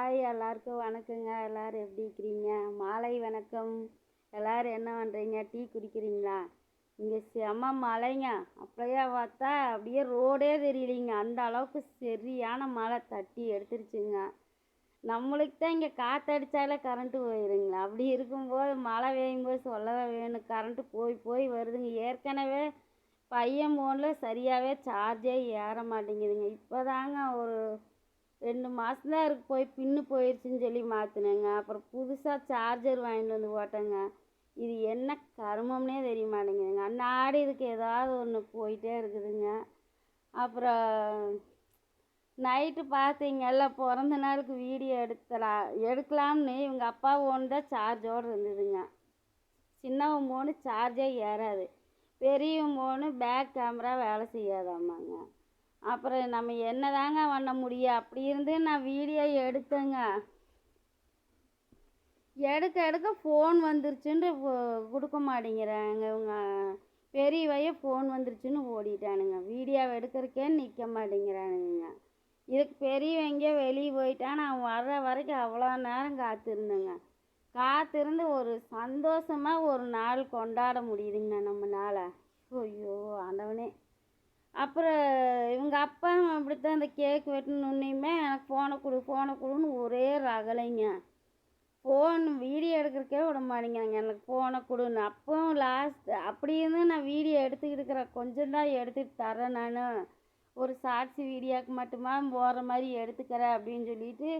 Hi எல்லாருக்கும் வணக்கங்க. எல்லோரும் எப்படி இருக்கிறீங்க? மாலை வணக்கம். எல்லாரும் என்ன பண்ணுறீங்க டீ குடிக்கிறீங்களா? இங்கே செம மழைங்க. அப்படியே பார்த்தா அப்படியே ரோடே தெரியலைங்க. அந்த அளவுக்கு சரியான மழை தட்டி எடுத்துருச்சுங்க. நம்மளுக்கு தான் இங்கே காற்றடிச்சாலே கரண்ட்டு போயிடுங்களா அப்படி இருக்கும்போது மழை பெய்யும்போது சொல்லவே வேணும். கரண்ட்டு போய் போய் வருதுங்க. ஏற்கனவே பையன் ஃபோனில் சரியாகவே சார்ஜே ஏற மாட்டேங்குதுங்க. இப்போ தாங்க ஒரு ரெண்டு மாதம் இருக்கு போய் பின்னு போயிடுச்சுன்னு சொல்லி மாற்றினேங்க அப்புறம் புதுசாக சார்ஜர் வாங்கிட்டு வந்து போட்டேங்க. இது என்ன கருமம்னே தெரிய மாட்டேங்குதுங்க. அன்னாடி இதுக்கு ஏதாவது ஒன்று போயிட்டே இருக்குதுங்க. அப்புறம் நைட்டு பார்த்தீங்கல்ல பிறந்த நாளுக்கு வீடியோ எடுத்தலாம் எடுக்கலாம்னு இவங்க அப்பா ஒன்று தான் சார்ஜோடு இருந்ததுங்க. சின்னவன் ஃபோனு சார்ஜே ஏறாது. பெரியவன் ஃபோனு பேக் கேமரா வேலை செய்யாதாமாங்க அப்புறம் நம்ம என்ன தாங்க பண்ண முடியும்? அப்படி இருந்து நான் வீடியோ எடுத்தேங்க. எடுக்க எடுக்க ஃபோன் வந்துருச்சுன்ட்டு கொடுக்க மாட்டேங்கிறாங்க இவங்க. பெரியவைய ஃபோன் வந்துருச்சுன்னு ஓடிட்டானுங்க. வீடியோ எடுக்கிறக்கே நிற்க மாட்டேங்கிறானுங்க. இதுக்கு பெரியவங்க வெளியே போயிட்டா நான் வர்ற வரைக்கும் அவ்வளோ நேரம் காத்திருந்தேங்க. காத்திருந்து ஒரு சந்தோஷமாக ஒரு நாள் கொண்டாட முடியுதுங்க நம்மளால். ஐயோ ஆண்டவனே. அப்புறம் இவங்க அப்பா அப்படித்தான் இந்த கேக் வெட்டணுன்னையுமே எனக்கு ஃபோனை கொடு ஃபோனை கொடுன்னு ஒரே ரகலைங்க. ஃபோன் வீடியோ எடுக்கிறக்கே விட மாட்டேங்கிறாங்க. எனக்கு ஃபோனை கொடுன்னு. அப்பவும் லாஸ்ட் அப்படி நான் வீடியோ எடுத்துக்கிட்டு இருக்கிறேன். கொஞ்சம் தான் எடுத்துகிட்டு தரேன் நான். ஒரு ஷார்ட்ஸ் வீடியோக்கு மட்டுமா போகிற மாதிரி எடுத்துக்கிறேன் அப்படின்னு சொல்லிட்டு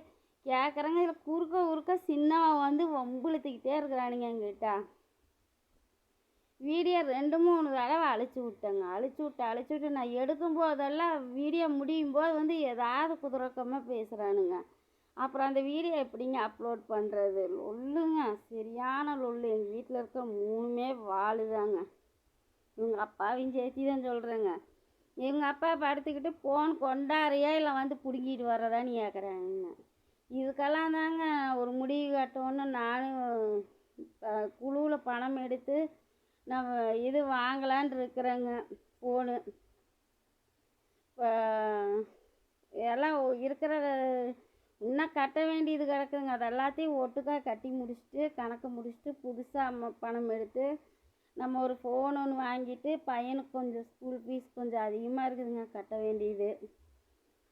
கேட்குறாங்க இதில் குறுக்க குறுக்க சின்னவன் வந்து வம்புழுத்துக்கிட்டே இருக்கிறானுங்க எங்கிட்ட வீடியோ ரெண்டு மூணு தடவை அழிச்சு விட்டேங்க. அழிச்சு விட்டு அழிச்சு விட்டு நான் எடுக்கும் போதெல்லாம் வீடியோ முடியும் போது வந்து ஏதாவது குதிரக்கமாக பேசுகிறானுங்க அப்புறம் அந்த வீடியோ எப்படிங்க அப்லோட் பண்ணுறது லொல்லுங்க. சரியான லொல்லு. எங்கள் வீட்டில் இருக்க மூணுமே வாழுதாங்க இவங்க அப்பாவையும் சேர்த்தி தான் சொல்கிறேங்க எங்கள் அப்பா படுத்துக்கிட்டு ஃபோன் கொண்டாடுறியா இல்லை வந்து பிடுங்கிட்டு வர்றதான்னு கேட்குறாங்க இதுக்கெல்லாம் தாங்க ஒரு முடிவு கட்டணும்னு நானும் குழுவில் பணம் எடுத்து நம்ம இது வாங்கலான் இருக்கிறேங்க ஃபோனு இப்போ எல்லாம் இருக்கிற இன்னும் கட்ட வேண்டியது கிடக்குங்க அது எல்லாத்தையும் ஒட்டுக்கா கட்டி முடிச்சுட்டு கணக்கு முடிச்சுட்டு புதுசாக பணம் எடுத்து நம்ம ஒரு ஃபோன் ஒன்று வாங்கிட்டு பையனுக்கு கொஞ்சம் ஸ்கூல் ஃபீஸ் கொஞ்சம் அதிகமாக இருக்குதுங்க கட்ட வேண்டியது.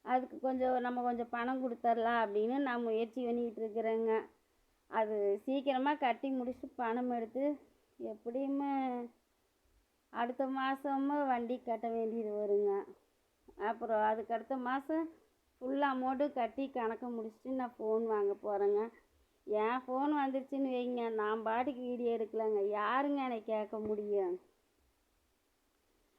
அதுக்கு கொஞ்சம் நம்ம கொஞ்சம் பணம் கொடுத்துர்லாம் அப்படின்னு நான் முயற்சி பண்ணிக்கிட்டு இருக்கிறேங்க. அது சீக்கிரமாக கட்டி முடிச்சுட்டு பணம் எடுத்து எப்படியுமே அடுத்த மாதமும் வண்டி கட்ட வேண்டியது வருங்க. அப்புறம் அதுக்கு அடுத்த மாதம் ஃபுல் அமௌண்ட்டு கட்டி கணக்கை முடிச்சுட்டு நான் ஃபோன் வாங்க போகிறேங்க என் ஃபோன் வந்துருச்சுன்னு வைங்க. நான் பாட்டுக்கு வீடியோ எடுக்கலைங்க. யாருங்க என்னை கேட்க முடியும்?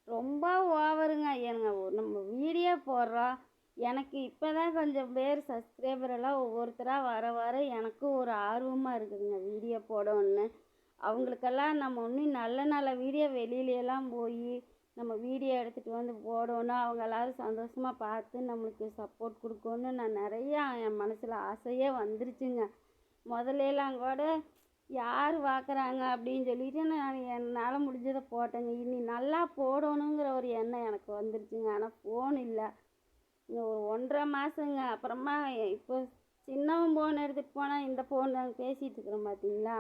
ரொம்ப ஓவருங்க. ஏனுங்க நம்ம வீடியோ போடுறோம். எனக்கு இப்போ தான் கொஞ்சம் பேர் சப்ஸ்கிரைபர் எல்லாம் ஒவ்வொருத்தராக வர வர எனக்கும் ஒரு ஆர்வமாக இருக்குதுங்க வீடியோ போடணுன்னு அவங்களுக்கெல்லாம் நம்ம இன்னும் நல்ல நல்ல வீடியோ வெளியிலலாம் போய் நம்ம வீடியோ எடுத்துகிட்டு வந்து போடணும். அவங்க எல்லாரும் சந்தோஷமாக பார்த்து நம்மளுக்கு சப்போர்ட் கொடுக்கணுன்னு நான் நிறையா என் மனசில் ஆசையே வந்துருச்சுங்க. முதல்லலாம் கூட யார் பார்க்குறாங்க அப்படின்னு சொல்லிட்டு நான் என்னால் முடிஞ்சதை போட்டேங்க. இனி நல்லா போடணுங்கிற ஒரு எண்ணம் எனக்கு வந்துருச்சுங்க. ஆனால் ஃபோன் இல்லை. ஒரு ஒன்றரை மாதங்க அப்புறமா இப்போ சின்னவன் ஃபோன் எடுத்துகிட்டு போனால் இந்த ஃபோன் நாங்கள் பேசிகிட்டு இருக்கிறோம் பார்த்தீங்களா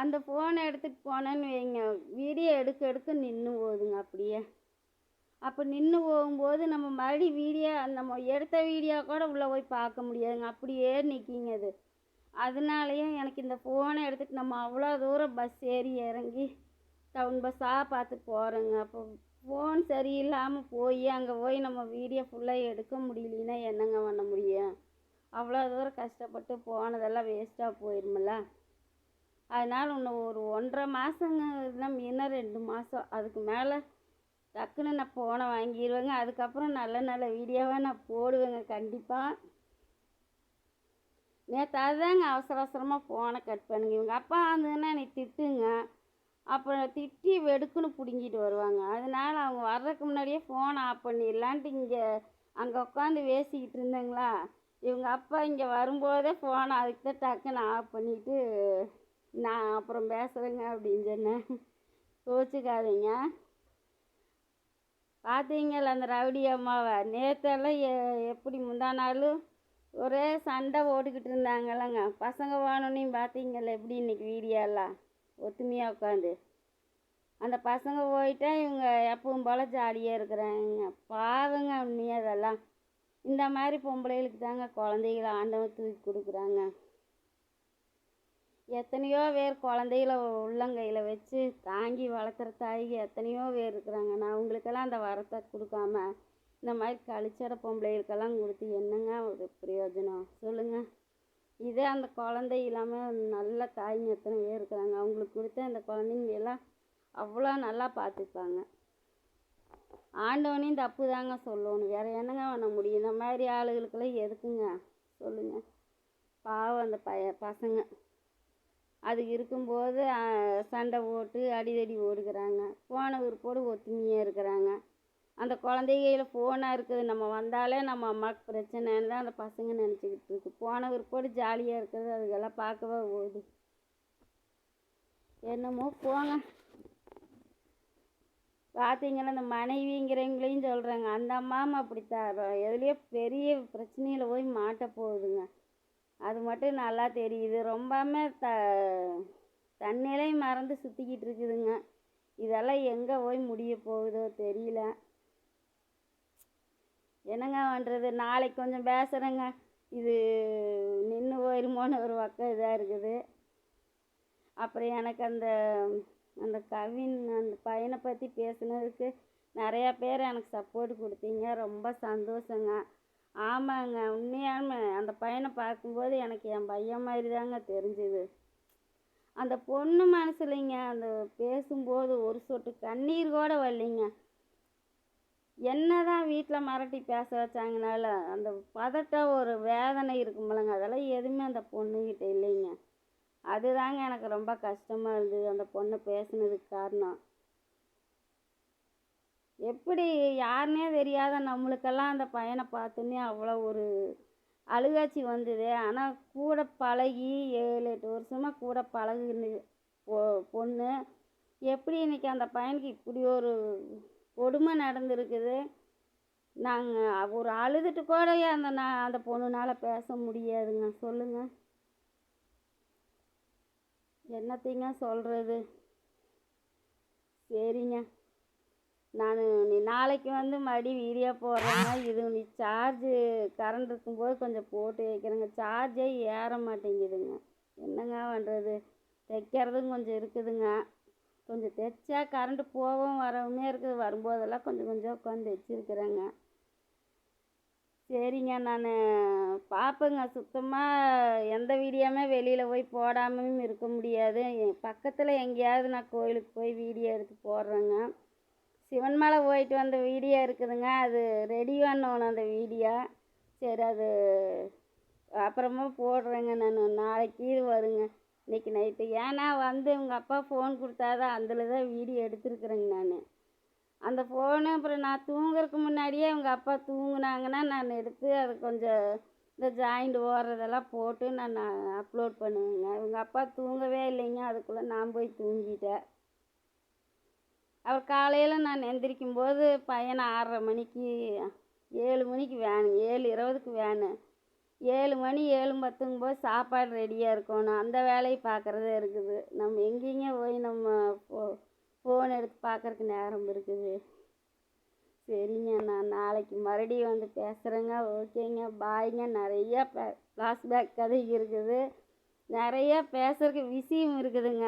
அந்த ஃபோனை எடுத்துகிட்டு போனேன்னு வைங்க. வீடியோ எடுக்க எடுக்க நின்று போகுதுங்க அப்படியே. அப்போ நின்று போகும்போது நம்ம மறுபடி வீடியோ நம்ம எடுத்த வீடியோ கூட உள்ளே போய் பார்க்க முடியாதுங்க. அப்படியே நிற்கிங்க அது. அதனாலயே எனக்கு இந்த ஃபோனை எடுத்துகிட்டு நம்ம அவ்வளோ தூரம் பஸ் ஏறி இறங்கி டவுன் பஸ்ஸாக பார்த்து போகிறோங்க அப்போ ஃபோன் சரியில்லாமல் போய் அங்கே போய் நம்ம வீடியோ ஃபுல்லாக எடுக்க முடியலன்னா என்னங்க பண்ண முடியும்? அவ்வளோ தூரம் கஷ்டப்பட்டு போனதெல்லாம் வேஸ்ட்டாக போயிடுமில்ல அதனால் இன்னும் ஒரு ஒன்றரை மாதங்க இன்னும் இன்னும் ரெண்டு மாதம் அதுக்கு மேலே டக்குன்னு நான் ஃபோனை வாங்கிடுவேங்க அதுக்கப்புறம் நல்ல நல்ல வீடியோவாக நான் போடுவேங்க கண்டிப்பாக நேற்று அதுதாங்க அவசர அவசரமாக ஃபோனை கட் பண்ணுங்க. இவங்க அப்பா வந்ததுன்னா என்னை திட்டுங்க. அப்புறம் திட்டி வெடுக்குன்னு பிடுங்கிட்டு வருவாங்க. அதனால அவங்க வர்றதுக்கு முன்னாடியே ஃபோன் ஆஃப் பண்ணிடலான்ட்டு இங்கே அங்கே உட்காந்து பேசிக்கிட்டு இருந்தேங்களா? இவங்க அப்பா இங்கே வரும்போதே ஃபோனை அதுக்கு தான் டக்குன்னு ஆஃப் பண்ணிவிட்டு நான் அப்புறம் பேசுகிறேங்க அப்படின்னு சொன்னேன். கோச்சிக்காதீங்க. பார்த்தீங்கள அந்த ரவுடி அம்மாவை. நேற்றெல்லாம் எ எப்படி முந்தா நாள் ஒரே சண்டை ஓடிக்கிட்டு இருந்தாங்கல்லங்க. பசங்க வேணும்னையும் பார்த்தீங்கல்ல எப்படி இன்னைக்கு வீடியோலாம் ஒத்துமையாக உட்காந்து அந்த பசங்க போயிட்டா இவங்க எப்பவும் போல் ஜாலியாக இருக்கிறாங்க. பாவங்க உண்மையாக அதெல்லாம் இந்த மாதிரி பொம்பளைகளுக்கு தாங்க குழந்தைகளை ஆண்டவன் தூக்கி கொடுக்குறாங்க. எத்தனையோ பேர் குழந்தைகள உள்ளங்கையில் வச்சு தாங்கி வளர்த்துற தாய்க எத்தனையோ பேர் இருக்கிறாங்க. நான் அவங்களுக்கெல்லாம் அந்த வரத்தை கொடுக்காம இந்த மாதிரி கழிச்சட பொம்பளைகளுக்கெல்லாம் கொடுத்து என்னங்க ஒரு பிரயோஜனம்? சொல்லுங்கள் இதே அந்த குழந்தை இல்லாமல் நல்ல தாய்ங்க எத்தனை பேர் இருக்கிறாங்க. அவங்களுக்கு கொடுத்து அந்த குழந்தைங்க எல்லாம் அவ்வளோ நல்லா பார்த்துப்பாங்க. ஆண்டவனையும் தப்பு தாங்க சொல்லணும். வேறு என்னங்க பண்ண முடியும்? இந்த மாதிரி ஆளுகளுக்கெல்லாம் எதுக்குங்க? சொல்லுங்கள் பாவம் அந்த பய பசங்க. அது இருக்கும்போது சண்டை போட்டு அடிதடி ஓடுகிறாங்க போன விற்போடு ஒத்துமையாக இருக்கிறாங்க. அந்த குழந்தைகள ஃபோனாக இருக்குது. நம்ம வந்தாலே நம்ம அம்மாவுக்கு பிரச்சனைன்னு தான் அந்த பசங்க நினச்சிக்கிட்டு இருக்கு. போன விற்போடு ஜாலியாக இருக்கிறது அதுக்கெல்லாம் பார்க்கவே போகுது. என்னமோ போங்க. பார்த்தீங்கன்னா இந்த மனைவிங்கிறவங்களையும் சொல்கிறாங்க அந்த அம்மாவும் அப்படித்தான். எதுலேயோ பெரிய பிரச்சனையில் போய் மாட்ட போகுதுங்க. அது மட்டும் நல்லா தெரியுது. ரொம்பவுமே த தன்னிலை மறந்து சுற்றிக்கிட்டு இருக்குதுங்க. இதெல்லாம் எங்கே போய் முடிய போகுதோ தெரியல. என்னங்க பண்ணுறது நாளைக்கு கொஞ்சம் பேசுகிறேங்க இது நின்று போயிருமோன்னு ஒரு பக்கம் இதாக இருக்குது. அப்புறம் எனக்கு அந்த அந்த கவின் அந்த பையனை பற்றி பேசுனதுக்கு நிறையா பேர் எனக்கு சப்போர்ட் கொடுத்தீங்க. ரொம்ப சந்தோஷங்க. ஆமாங்க உண்மையாலுமே. அந்த பையனை பார்க்கும்போது எனக்கு என் பையன் மாதிரி தாங்க தெரிஞ்சுது. அந்த பொண்ணு மனசுலைங்க அந்த பேசும்போது ஒரு சொட்டு கண்ணீர் கூட வரலைங்க. என்ன தான் வீட்டில் மிரட்டி பேச வச்சாங்கனால அந்த பதட்டம் ஒரு வேதனை இருக்குமில்லங்க அதெல்லாம் எதுவுமே அந்த பொண்ணுக்கிட்ட இல்லைங்க. அதுதாங்க எனக்கு ரொம்ப கஷ்டமாக இருந்தது அந்த பொண்ணை பேசுனதுக்கு காரணம். எப்படி யாருனே தெரியாத நம்மளுக்கெல்லாம் அந்த பையனை பார்த்தோன்னே அவ்வளோ ஒரு அழுகாச்சி வந்தது. ஆனால் கூட பழகி ஏழு எட்டு வருஷமாக கூட பழகுன பொ பொண்ணு. எப்படி இன்னைக்கு அந்த பையனுக்கு இப்படி ஒரு கொடுமை நடந்திருக்குது? நாங்கள் ஒரு அழுதுட்டு கூட அந்த நான் அந்த பொண்ணுனால் பேச முடியாதுங்க. சொல்லுங்கள் என்னத்தைங்க சொல்கிறது சரிங்க. நான் நீ நாளைக்கு வந்து மறுபடி வீடியோ போடுறேன்னா இது நீ சார்ஜு கரண்ட் இருக்கும்போது கொஞ்சம் போட்டு வைக்கிறேங்க. சார்ஜே ஏற மாட்டேங்குதுங்க. என்னங்க பண்ணுறது தைக்கிறதும் கொஞ்சம் இருக்குதுங்க. கொஞ்சம் தைச்சா கரண்ட்டு போகவும் வரவுமே இருக்குது. வரும்போதெல்லாம் கொஞ்சம் கொஞ்சம் உட்காந்து தைச்சிருக்கிறேங்க. சரிங்க நான் பார்ப்பேங்க சுத்தமாக எந்த வீடியோவுமே வெளியில் போய் போடாமையும் இருக்க முடியாது. பக்கத்தில் எங்கேயாவது நான் கோயிலுக்கு போய் வீடியோ எடுத்து போடுறேங்க. சிவன் மலை போயிட்டு வந்த வீடியோ இருக்குதுங்க. அது ரெடி பண்ணணும் அந்த வீடியோ. சரி அது அப்புறமா போடுறேங்க நான். நாளைக்கு வருங்க. இன்னைக்கு நைட்டு ஏன்னா வந்து உங்கள் அப்பா ஃபோன் கொடுத்தாதான் அதில் தான் வீடியோ எடுத்துருக்குறேங்க நான். அந்த ஃபோனு அப்புறம் நான் தூங்குறதுக்கு முன்னாடியே உங்கள் அப்பா தூங்குனாங்கன்னா நான் எடுத்து அது கொஞ்சம் இந்த ஜாயிண்ட் ஓடுறதெல்லாம் போட்டு நான் அப்லோட் பண்ணுவேங்க. உங்கள் அப்பா தூங்கவே இல்லைங்க. அதுக்குள்ளே நான் போய் தூங்கிட்டேன். அவர் காலையில் நான் எந்திரிக்கும் போது பையனை ஆறரை மணிக்கு ஏழு மணிக்கு வேனு ஏழு இருபதுக்கு வேனு ஏழு மணி ஏழு பத்துங்கும் போது சாப்பாடு ரெடியாக இருக்கணும். அந்த வேலையை பார்க்குறதே இருக்குது. நம்ம எங்கேங்க போய் நம்ம ஃபோ ஃபோன் எடுத்து பார்க்கறக்கு நேரம் இருக்குது? சரிங்க நான் நாளைக்கு மறுபடியும் வந்து பேசுகிறேங்க ஓகேங்க பாய்ங்க நிறைய ஃப்ளாஷ்பேக் கதை இருக்குது. நிறையா பேசுறதுக்கு விஷயம் இருக்குதுங்க.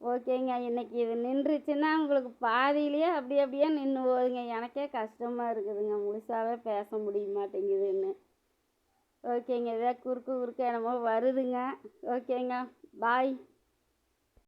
ஓகேங்க இன்னைக்கு இது நின்றுச்சுன்னா உங்களுக்கு பாதியிலேயே அப்படி அப்படியே நின்று போகுதுங்க எனக்கே கஷ்டமாக இருக்குதுங்க. முழுசாவே பேச முடிய மாட்டேங்குதுன்னு. ஓகேங்க இதே குறுக்கு குறுக்க என்னமோ வருதுங்க. ஓகேங்க பாய்.